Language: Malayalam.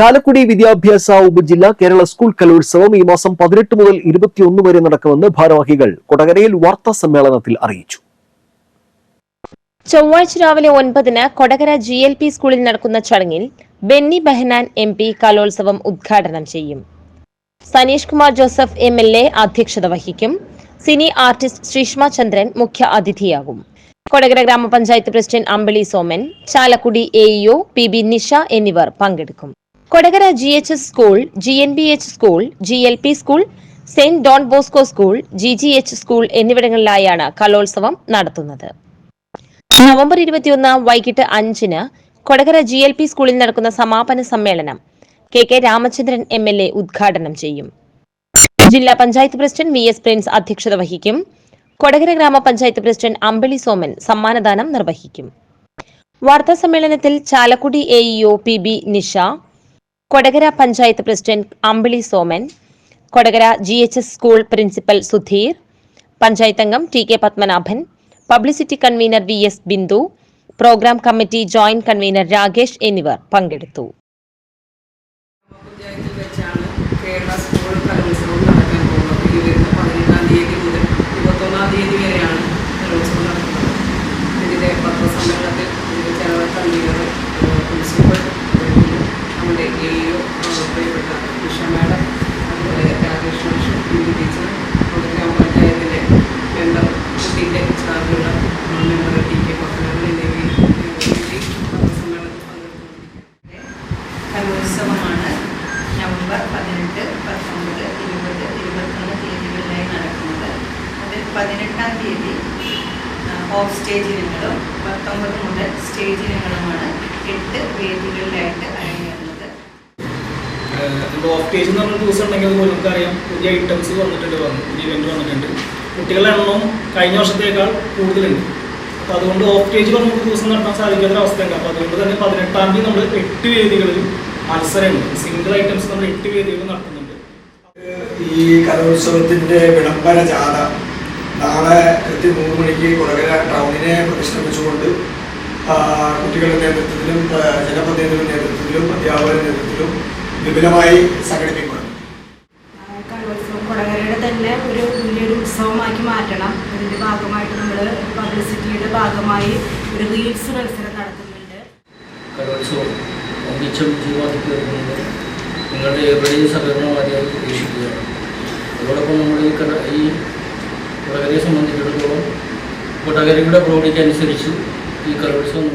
ചാലക്കുടി വിദ്യാഭ്യാസ ഉപജില്ല കേരള സ്കൂൾ കലോത്സവം ഈ മാസം പതിനെട്ട് മുതൽ ഇരുപത്തിയൊന്ന് വരെ നടക്കുമെന്ന് ഭാരവാഹികൾ കൊടകരയിൽ വാർത്താ സമ്മേളനത്തിൽ അറിയിച്ചു. ചൊവ്വാഴ്ച രാവിലെ ഒൻപതിന് കൊടകര ജി എൽ പി സ്കൂളിൽ നടക്കുന്ന ചടങ്ങിൽ ബെന്നി ബെഹനാൻ എം പി കലോത്സവം ഉദ്ഘാടനം ചെയ്യും. Saneesh Kumar Joseph M L A അധ്യക്ഷത വഹിക്കും. സിനി ആർട്ടിസ്റ്റ് ശ്രീഷ്മ ചന്ദ്രൻ മുഖ്യ അതിഥിയാകും. കൊടകര ഗ്രാമപഞ്ചായത്ത് president Ambili Soman Chalakudy A E O P B Nisha എന്നിവർ പങ്കെടുക്കും. Kodakara G H S school G N B H school G L P school Saint Don Bosco school G G H school എന്നിവിടങ്ങളിലായാണ് കലോത്സവം നടത്തുന്നത്. നവംബർ ഇരുപത്തിയൊന്ന് വൈകിട്ട് അഞ്ചിന് കൊടകര ജി എൽ പി സ്കൂളിൽ നടക്കുന്ന സമാപന സമ്മേളനം K K Ramachandran M L A ഉദ്ഘാടനം ചെയ്യും. ജില്ലാ panchayat president V S Prince അധ്യക്ഷത വഹിക്കും. കൊടകര ഗ്രാമപഞ്ചായത്ത് പ്രസിഡന്റ് അമ്പിളി സോമൻ സമ്മാനദാനം നിർവഹിക്കും. വാർത്താ സമ്മേളനത്തിൽ Chalakudy A E O P B Nisha Kodakara panchayat president Ambili Soman Kodakara G H S school principal Sudheer panchayat അംഗം T K Padmanabhan publicity convener V S Bindu program committee joint convener Rakesh എന്നിവർ പങ്കെടുത്തു പഞ്ചായത്തിൽ വെച്ചാണ് കേരള സ്കൂൾ കലോത്സവം നടക്കാൻ പോകുന്നത് ഈ വരുന്ന പതിനെട്ടാം തീയതി മുതൽ ഇരുപത്തൊന്നാം തീയതി വരെയാണ് കലോത്സവം നടക്കുന്നത് ഇതിന്റെ പത്രസമ്മേളനത്തിൽ ഇതിന്റെ ജനറൽ കൺവീനർ പ്രിൻസിപ്പൽ നമ്മുടെ എ ഇഒ പ്രിയപ്പെട്ട ഉഷ മാഡം അതുപോലെ രാകേഷ് മാഷ് ബിന്ദു ടീച്ചർ നമ്മുടെ ഗ്രാമപഞ്ചായത്തിലെ മെമ്പർ കുട്ടിന്റെ ചാർജുള്ള മെമ്പർ ടി കെ പത്തനാപുരം എന്നിവയിൽ പത്രസമ്മേളനത്തിൽ പങ്കെടുത്തുകൊണ്ടിരിക്കുന്നത് കലോത്സവമാണ് നവംബർ പതിനെട്ട് പത്തൊമ്പത് ഇരുപത് ഇരുപത്തൊന്ന് തീയതികളിലായി നടക്കുന്നത്. അതിൽ പതിനെട്ടാം തീയതി ഓഫ് സ്റ്റേജ് ഇനങ്ങളും പത്തൊമ്പത് മുതൽ സ്റ്റേജ് ഇനങ്ങളുമാണ് എട്ട് വേദികളിലായിട്ട് അരങ്ങേറുന്നത്. ഓഫ് സ്റ്റേജ് എന്ന് പറഞ്ഞ ദിവസം ഉണ്ടെങ്കിൽ അതുപോലെ നമുക്കറിയാം. പുതിയ ഐറ്റംസ് വന്നിട്ടുണ്ട് വന്നു പുതിയ ഇവന്റ് വന്നിട്ടുണ്ട്. കുട്ടികളുടെ കഴിഞ്ഞ വർഷത്തേക്കാൾ കൂടുതലുണ്ട്. അപ്പോൾ അതുകൊണ്ട് ഓഫ് സ്റ്റേജ് പറഞ്ഞ ദിവസം നടത്താൻ സാധിക്കാത്ത അവസ്ഥയുണ്ട് അപ്പോൾ അതുകൊണ്ട് തന്നെ പതിനെട്ടാം തീയതി നമ്മൾ എട്ട് വേദികളിൽ മത്സരമുണ്ട് സിംഗിൾ ഐറ്റംസ് നമ്മൾ എട്ട് വേദികളിൽ നടത്തുന്നുണ്ട്. ഈ കലോത്സവത്തിന്റെ വിളംബര ജാഥ നാളെ കൃത്യം മൂന്ന് മണിക്ക് കൊടകര ടൗണിനെ പ്രതിഷ്ഠിപ്പിച്ചുകൊണ്ട് കുട്ടികളുടെ നേതൃത്വത്തിലും ജനപ്രതിനിധികളുടെ നേതൃത്വത്തിലും അധ്യാപകരുടെ നേതൃത്വത്തിലും വിപുലമായി സംഘടിപ്പിക്കണം. കലോത്സവം കൊടകരയുടെ തന്നെ ഒരു വലിയൊരു ഉത്സവമാക്കി മാറ്റണം. അതിന്റെ ഭാഗമായിട്ട് നമ്മൾ പബ്ലിസിറ്റിയുടെ ഭാഗമായി ഒരു റീൽസ് മത്സരം നടത്തുന്നുണ്ട്. കലോത്സവം ഒന്നിച്ച വിജയമാക്കി തീർക്കുന്നത് നിങ്ങളുടെ ഏവരുടെയും സഹകരണം ആദ്യമായി പ്രതീക്ഷിക്കുകയാണ് അതോടൊപ്പം നമ്മൾ ഈ കട ഈ കൊടകരയെ സംബന്ധിച്ചിടത്തോളം കൊടകരയുടെ പ്രൗഢിക്കനുസരിച്ച് ഈ കലോത്സവം